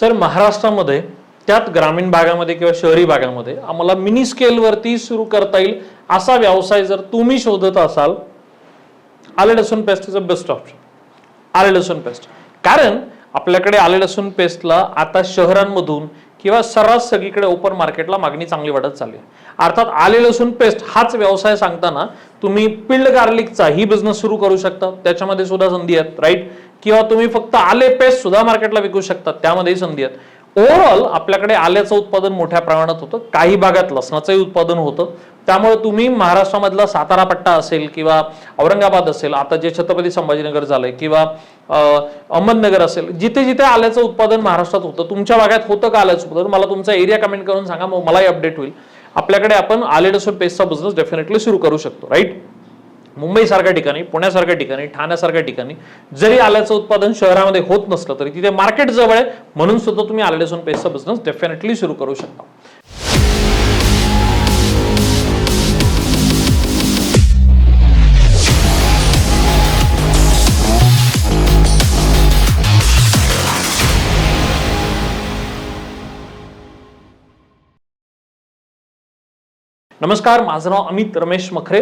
Sir महाराष्ट्रामध्ये त्यात ग्रामीण भागामध्ये किंवा शहरी भागामध्ये आम्हाला मिनी स्केलवरती सुरू करता येईल असा व्यवसाय जर तुम्ही शोधत असाल आले लसूण paste is a best option आले लसूण पेस्ट. कारण आपल्याकडे आले लसूण पेस्टला आता शहरांमधून किंवा सर्रास सगळीकडे ओपन मार्केटला मागणी चांगली वाढत चालली आहे. अर्थात आले लसूण पेस्ट हाच व्यवसाय सांगताना तुम्ही पिल्ड गार्लिकचा ही बिझनेस सुरू करू शकता. त्याच्यामध्ये सुद्धा संधी आहेत राईट किंवा तुम्ही फक्त आले पेस्ट सुद्धा मार्केटला विकू शकता. त्यामध्येही संधी आहेत. ओव्हरऑल आपल्याकडे आल्याचं उत्पादन मोठ्या प्रमाणात होतं. काही भागात लसणाचंही उत्पादन होतं. त्यामुळे तुम्ही महाराष्ट्रामधला सातारा पट्टा असेल किंवा औरंगाबाद असेल आता जे छत्रपती संभाजीनगर झालंय किंवा अहमदनगर असेल जिथे जिथे आल्याचं उत्पादन महाराष्ट्रात होतं तुमच्या भागात होतं का आल्याचं उत्पादन? मला तुमचा एरिया कमेंट करून सांगा मग मलाही अपडेट होईल. आपल्याकडे आपण आले डसून पेस्टचा बिझनेस डेफिनेटली सुरू करू शकतो राईट मुंबईसारख्या ठिकाणी पुण्यासारख्या ठिकाणी ठाण्यासारख्या ठिकाणी जरी आल्याचं उत्पादन शहरामध्ये होत नसलं तरी तिथे मार्केट जवळ आहे म्हणून सुद्धा तुम्ही आले डसून पेस्टचा बिझनेस डेफिनेटली सुरू करू शकता. नमस्कार माझं नाव अमित रमेश मखरे.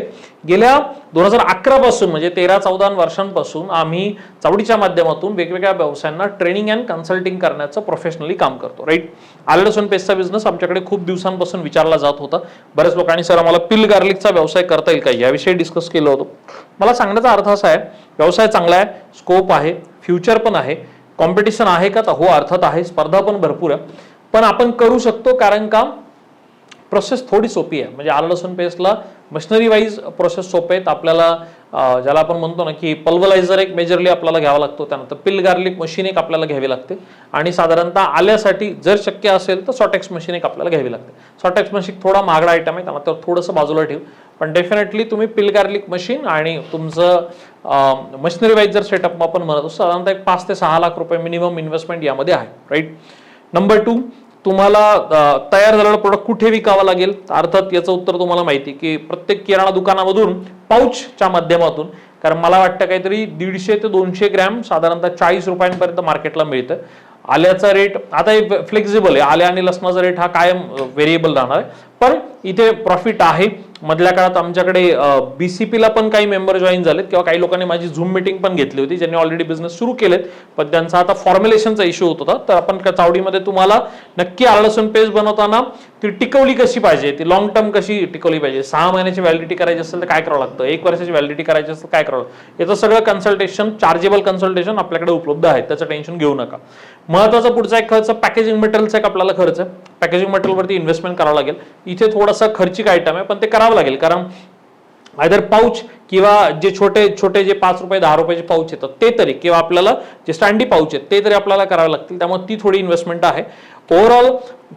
गेल्या दोन हजार अकरा पासून म्हणजे तेरा चौदा वर्षांपासून आम्ही चावडीच्या माध्यमातून वेगवेगळ्या व्यवसायांना ट्रेनिंग अँड कन्सल्टिंग करण्याचं प्रोफेशनली काम करतो राईट आलं लसूण पेस्टचा बिझनेस आमच्याकडे खूप दिवसांपासून विचारला जात होता. बऱ्याच लोकांनी सर आम्हाला पिल गार्लिकचा व्यवसाय करता येईल का? याविषयी डिस्कस केलं होतं. मला सांगण्याचा अर्थ असा आहे व्यवसाय चांगला आहे स्कोप आहे फ्युचर पण आहे कॉम्पिटिशन आहे का? तर हो अर्थात आहे स्पर्धा पण भरपूर आहे. पण आपण करू शकतो कारण का? प्रोसेस थोडी सोपी आहे. म्हणजे आलं लसूण पेस्टला मशिनरी वाईज प्रोसेस सोपे आहेत. आपल्याला ज्याला आपण म्हणतो ना की पल्वलायझर एक मेजरली आपल्याला घ्यावा लागतो त्यानंतर पिल गार्लिक मशीन एक आपल्याला घ्यावी लागते. आणि साधारणतः आल्यासाठी जर शक्य असेल तर सॉटेक्स मशीन एक आपल्याला घ्यावी लागते. सॉटेक्स मशीन थोडा महागडा आयटम आहे. त्यामुळे त्यावर थोडंसं बाजूला ठेवू. पण डेफिनेटली तुम्ही पिल गार्लिक मशीन आणि तुमचं मशिनरी वाईज जर सेटअप आपण म्हणत असतो साधारणतः एक पाच ते सहा लाख रुपये मिनिमम इन्व्हेस्टमेंट यामध्ये आहे. राईट नंबर टू तुम्हाला तयार झालेलं प्रोडक्ट कुठे विकावं लागेल? अर्थात याचं उत्तर तुम्हाला माहिती की प्रत्येक किराणा दुकानामधून पाऊचच्या माध्यमातून कारण मला वाटतं काहीतरी दीडशे ते दोनशे ग्रॅम साधारणतः चाळीस रुपयांपर्यंत मार्केटला मिळतं. आल्याचा रेट आता हे फ्लेक्झिबल आहे. आल्या आणि लसणाचा रेट हा कायम व्हेरिएबल राहणार आहे. पण इथे प्रॉफिट आहे. मधल्या काळात आमच्याकडे बीसीपीला पण काही मेंबर जॉईन झालेत किंवा काही लोकांनी माझी झूम मिटिंग पण घेतली होती ज्यांनी ऑलरेडी बिझनेस सुरू केलेत. पण त्यांचा आता फॉर्म्युलेशनचा इश्यू होत होता. तर आपण चावडीमध्ये तुम्हाला नक्की आळसून पेस्ट बनवताना ती टिकवली कशी पाहिजे? ती लॉंग टर्म कशी टिकवली पाहिजे? सहा महिन्याची व्हॅलिडिटी करायची असेल तर काय करावं लागतं? एक वर्षाची व्हॅलिडिटी करायची असेल काय करावं लागतं? याचं सगळं कन्सल्टेशन चार्जेबल कन्सल्टेशन आपल्याकडे उपलब्ध आहे. त्याचं टेन्शन घेऊ नका. महत्त्वाचा पुढचा एक खर्च पॅकेजिंग मटेरियलचा एक आपल्याला खर्च आहे. पॅकेजिंग मटेरियलवरती इन्व्हेस्टमेंट करावं लागेल. इथे थोडासा खर्चिक आयटम आहे पण ते करावं लागेल कारण आयदर पाऊच किंवा जे छोटे छोटे जे पाच रुपये दहा रुपयाचे पाऊच येतात ते तरी किंवा आपल्याला जे स्टँडी पाऊच आहेत ते तरी आपल्याला करावे लागतील. त्यामुळे ती थोडी इन्व्हेस्टमेंट आहे. ओव्हरऑल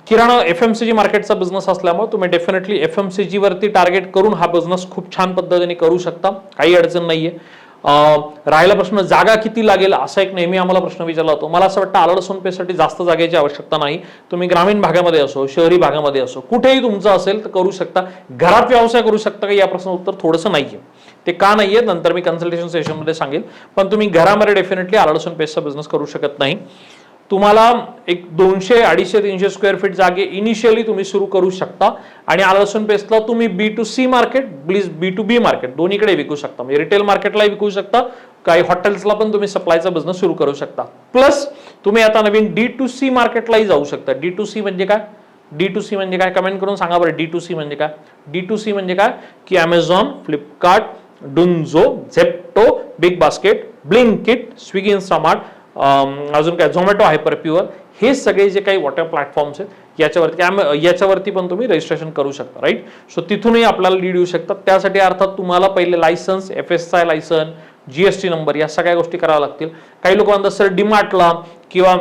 किराणा एफ एम सी जी मार्केटचा बिझनेस असल्यामुळे तुम्ही डेफिनेटली एफ एम सी जीवरती टार्गेट करून हा बिझनेस खूप छान पद्धतीने करू शकता. काही अडचण नाहीये. आहे राहिला प्रश्न जागा किती लागेल असा एक नेहमी आम्हाला प्रश्न विचारला होतो मला असं वाटतं आलड सोनपेसाठी जास्त जागेची आवश्यकता नाही. तुम्ही ग्रामीण भागामध्ये असो शहरी भागामध्ये असो कुठेही तुमचं असेल तर करू शकता. घरात व्यवसाय करू शकता का? या प्रश्न उत्तर थोडंसं नाहीये. ते का नाहीये? नंतर मी कन्सल्टेशन सेशनमध्ये सांगेल. पण तुम्ही घरामध्ये डेफिनेटली आलं पेसचा बिझनेस करू शकत नाही. तुम्हाला एक दोनशे अडीचशे तीनशे स्क्वेअर फीट जागे इनिशियली तुम्ही सुरू करू शकता. आणि आलं लसूण पेस्टला तुम्ही B to C market please B to B market दोन्हीकडे विकू शकता. म्हणजे रिटेल मार्केटलाही विकू शकता. काही हॉटेल्सला पण तुम्ही सप्लायचा बिझनेस सुरू करू शकता. प्लस तुम्ही आता नवीन डी टू सी मार्केटलाही जाऊ शकता. डी टू सी म्हणजे काय? डी टू सी म्हणजे काय? कमेंट करून सांगा बरं डी टू सी म्हणजे काय? डी टू सी म्हणजे काय? की Amazon Flipkart Dunzo Zepto Big Basket Blinkit Swiggy Instamart अजून काय झोमॅटो हायपर प्युअर हे सगळे जे काही वॉटर प्लॅटफॉर्म्स आहेत याच्यावरती याच्यावरती पण तुम्ही रजिस्ट्रेशन करू शकता राईट सो तिथूनही आपल्याला लीड येऊ शकतात. त्यासाठी अर्थात तुम्हाला पहिले licence F S I licence GST number या सगळ्या गोष्टी कराव्या लागतील. काही लोक म्हणतात सर डिमार्टला किंवा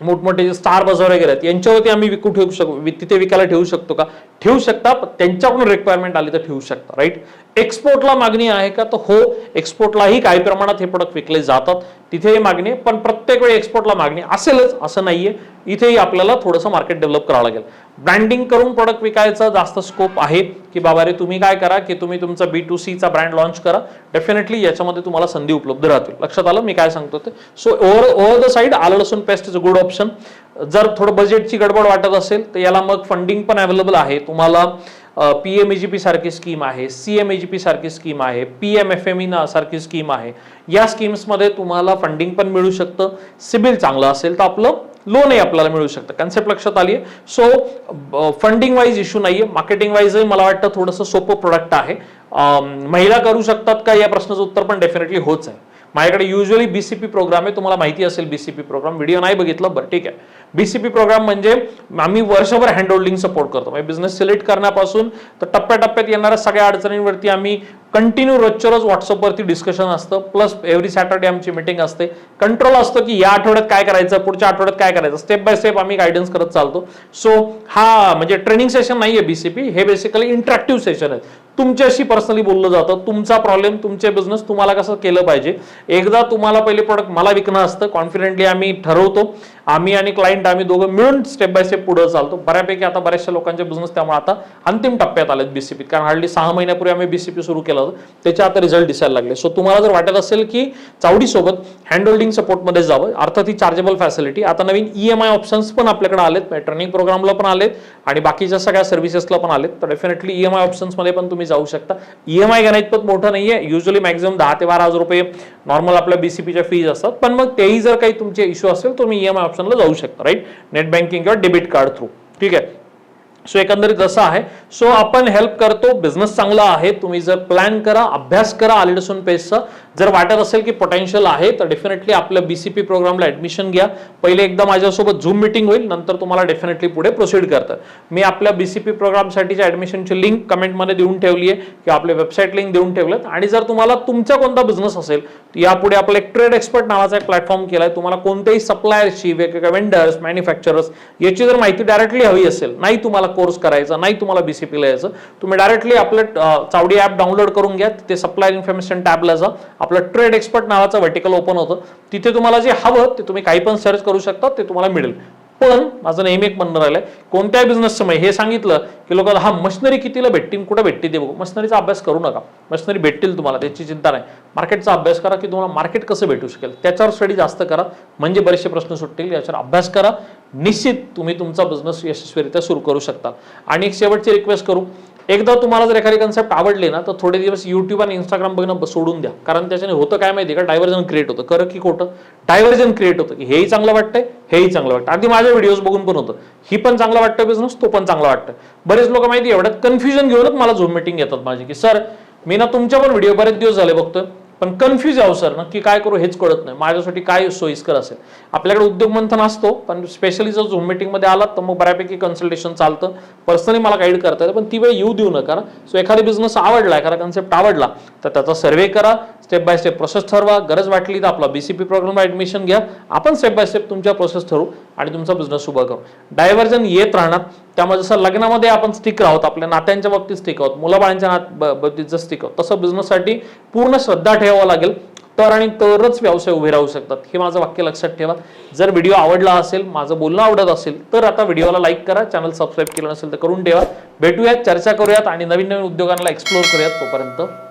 मोठमोठे जे स्टार बाजार वगैरे आहेत यांच्यावरती आम्ही विकू ठेवू शकतो तिथे विकायला ठेवू शकतो का? ठेवू शकता पण त्यांच्याकडून रिक्वायरमेंट आली तर ठेवू शकता राईट एक्सपोर्टला मागणी आहे का? तर हो एक्सपोर्टलाही काही प्रमाणात हे प्रोडक्ट विकले जातात. तिथेही मागणी आहे पण प्रत्येक वेळी एक्सपोर्टला मागणी असेलच असं नाहीये. इथेही आपल्याला थोडंसं मार्केट डेव्हलप करावं लागेल. ब्रँडिंग करून प्रोडक्ट विकायचा जास्त स्कोप आहे की बाबा रे तुम्ही काय करा की तुम्ही तुमचा बी टू सीचा ब्रँड लॉन्च करा. डेफिनेटली याच्यामध्ये तुम्हाला संधी उपलब्ध राहतील. लक्षात आलं? मी काय सांगतो ते. So over over the side आलं लसूण paste is a good option जर थोडं बजेटची गडबड वाटत असेल तर याला मग फंडिंग पण अवेलेबल आहे. तुम्हाला पी एम जी पी सारखी स्कीम आहे सी एम जी पी सारखी स्कीम आहे पी एम एफ एम सारखी स्कीम आहे. या स्कीम्समध्ये तुम्हाला फंडिंग पण मिळू शकतं सिबिल चांगलं असेल तर आपलं लोनही आपल्याला मिळू शकतं. कन्सेप्ट लक्षात आली आहे सो फंडिंग वाईज इश्यू नाहीये. मार्केटिंग वाईजही मला वाटतं थोडंसं सोपं प्रोडक्ट आहे. महिला करू शकतात का? या प्रश्नाचं उत्तर पण डेफिनेटली होच आहे. माझ्याकडे युजली बीसीपी प्रोग्राम आहे तुम्हाला माहिती असेल बीसीपी प्रोग्राम व्हिडिओ नाही बघितलं बरं ठीक आहे. बीसीपी प्रोग्राम म्हणजे आम्ही वर्षभर हँड होल्डिंग सपोर्ट करतो. म्हणजे बिझनेस सिलेक्ट करण्यापासून तर टप्प्याटप्प्यात येणाऱ्या सगळ्या अडचणींवरती आम्ही कंटिन्यू रोजच्या रोज व्हॉट्सअपवरती डिस्कशन असतं. प्लस एव्हरी सॅटर्डे आमची मीटिंग असते. कंट्रोल असतं की या आठवड्यात काय करायचं पुढच्या आठवड्यात काय करायचं. स्टेप बाय स्टेप आम्ही गायडन्स करत चालतो. सो हा म्हणजे ट्रेनिंग सेशन नाहीये बीसीपी हे बेसिकली इंटरॅक्टिव्ह सेशन आहे तुमच्याशी पर्सनली बोललं जातं. तुमचा प्रॉब्लेम तुमचे बिझनेस तुम्हाला कसं केलं पाहिजे? एकदा तुम्हाला पहिले प्रोडक्ट मला विकणं असतं. कॉन्फिडेंटली आम्ही ठरवतो. आम्ही आणि क्लायंट आम्ही दोघं मिळून स्टेप बाय स्टेप पुढे चालतो. बऱ्यापैकी आता बऱ्याचशा लोकांचे बिझनेस त्यामुळे आता अंतिम टप्प्यात आलेत बीसीपीत कारण हार्डली सहा महिन्यापूर्वी आम्ही बीसीपी सुरू केलं होतं. त्याचे आता रिझल्ट दिसायला लागले. सो तुम्हाला जर वाटत असेल की चावडीसोबत हँड होल्डिंग सपोर्टमध्ये जावं अर्थात ही चार्जेबल फॅसिलिटी आता नवीन ई एम आय ऑप्शन्स पण आपल्याकडे आलेत. ट्रेनिंग प्रोग्रामला पण आलेत. आणि बाकीच्या सगळ्या सर्व्हिसेसला पण आलेत. तर डेफिनेटली ई एम आय ऑप्शन्समध्ये पण तुम्ही जाऊ शकता. ई एम आय घेण्यात पण मोठं नाहीये. युजली मॅक्झिमम दहा ते बारा हजार रुपये नॉर्मल आपल्या बीसीपीच्या फीज असतात. पण मग तेही जर काही तुमचे इश्यू असेल तुम्ही ई एम आय ऑप्शनला जाऊ शकता राईट नेट बँकिंग किंवा डेबिट कार्ड थ्रू ठीक आहे? सो एकंदरीत असं आहे सो आपण हेल्प करतो बिझनेस चांगला आहे तुम्ही जर प्लॅन करा अभ्यास करा आलिडसून पेजचा जर वाटत असेल की पोटेन्शियल आहे तर डेफिनेटली आपल्या बीसीपी प्रोग्रामला ऍडमिशन घ्या. पहिले एकदा माझ्यासोबत झूम मिटिंग होईल नंतर तुम्हाला डेफिनेटली पुढे प्रोसीड करतं. मी आपल्या बीसीपी प्रोग्रामसाठीच्या ऍडमिशनची लिंक कमेंटमध्ये देऊन ठेवली आहे किंवा आपल्या वेबसाईट लिंक देऊन ठेवलेत. आणि जर तुम्हाला तुमचा कोणता बिझनेस असेल तर यापुढे आपलं एक ट्रेड एक्सपर्ट नावाचा एक प्लॅटफॉर्म केला आहे तुम्हाला कोणत्याही सप्लायर्सची वेगवेगळ्या वेंडर्स मॅन्युफॅक्चरर्स याची जर माहिती डायरेक्टली हवी असेल नाही तुम्हाला कोर्स करायचा नाही तुम्हाला बीसीपीला यायचं तुम्ही डायरेक्टली आपलं चावडी ॲप डाउनलोड करून घ्या तिथे सप्लाय इन्फॉर्मेशन टॅबला जा. आपलं ट्रेड एक्सपर्ट नावाचं व्हर्टिकल ओपन होतं. तिथे तुम्हाला जे हवं ते तुम्ही काही पण सर्च करू शकता ते तुम्हाला मिळेल. पण माझं नेहमी एक म्हणणं राहिलंय कोणत्याही बिझनेसचं हे सांगितलं की लोकांना हा मशिनरी कितीला भेटतील कुठे भेटते ते बघू? मशनरीचा अभ्यास करू नका. मशिनरी भेटतील तुम्हाला त्याची चिंता नाही. मार्केटचा अभ्यास करा की तुम्हाला मार्केट कसं भेटू शकेल? त्याच्यावर स्टडी जास्त करा. म्हणजे बरेचसे प्रश्न सुटतील याच्यावर अभ्यास करा. निश्चित तुम्ही तुमचा बिझनेस यशस्वीरित्या सुरू करू शकता. आणि एक शेवटची रिक्वेस्ट करू. एकदा तुम्हाला जर एखादी कन्सेप्ट आवडले ना तर थोडे दिवस युट्यूब आणि इंस्टाग्राम बघणं सोडून द्या. कारण त्याच्याने होतं काय माहिती का? डायव्हर्जन क्रिएट होतं. खरं की खोटं? डायव्हर्जन क्रिएट होतं. की हेही चांगलं वाटतंय हेही चांगलं वाटतं आधी माझ्या व्हिडिओज बघून पण होतं. ही पण चांगलं वाटतं बिझनेस तो पण चांगला वाटतं बरेच लोक माहिती एवढ्यात कन्फ्युजन घेऊनच मला झूम मिटिंग येतात माझी. की सर मी ना तुमच्या पण व्हिडिओ बरेच दिवस झाले बघतोय. पण कन्फ्यूज आहो सर नक्की काय करू हेच कळत नाही. माझ्यासाठी काय सोयीस्कर असेल? आपल्याकडे उद्योग मंथन असतो पण स्पेशली जर झूम मीटिंगमध्ये आलात तर मग बऱ्यापैकी कन्सल्टेशन चालतं. पर्सनली मला गाईड करता येतं पण ती वेळ येऊ देऊ नका सो एखादी बिझनेस आवडला एखादा कन्सेप्ट आवडला तर त्याचा सर्वे करा स्टेप बाय स्टेप प्रोसेस ठरवा. गरज वाटली तर आपला बीसीपी प्रोग्रामला ॲडमिशन घ्या. आपण स्टेप बाय स्टेप तुमच्या प्रोसेस ठरवू. आणि तुमचा बिझनेस उभा करू. डायव्हर्जन येत राहणार. त्यामुळे जसं लग्नामध्ये आपण स्टिक आहोत आपल्या नात्यांच्या बाबतीत स्टिक आहोत मुलाबाळांच्या नात बाबतीत जर स्टिक आहोत तसं बिझनेससाठी पूर्ण श्रद्धा ठेवावं लागेल. तर आणि तरच व्यवसाय उभे राहू शकतात. हे माझं वाक्य लक्षात ठेवा. जर व्हिडिओ आवडला असेल माझं बोलणं आवडत असेल तर आता व्हिडिओला लाईक करा. चॅनल सबस्क्राईब केलं नसेल तर करून ठेवा. भेटूयात चर्चा करूयात आणि नवीन नवीन उद्योगांना एक्सप्लोर करूयात तोपर्यंत.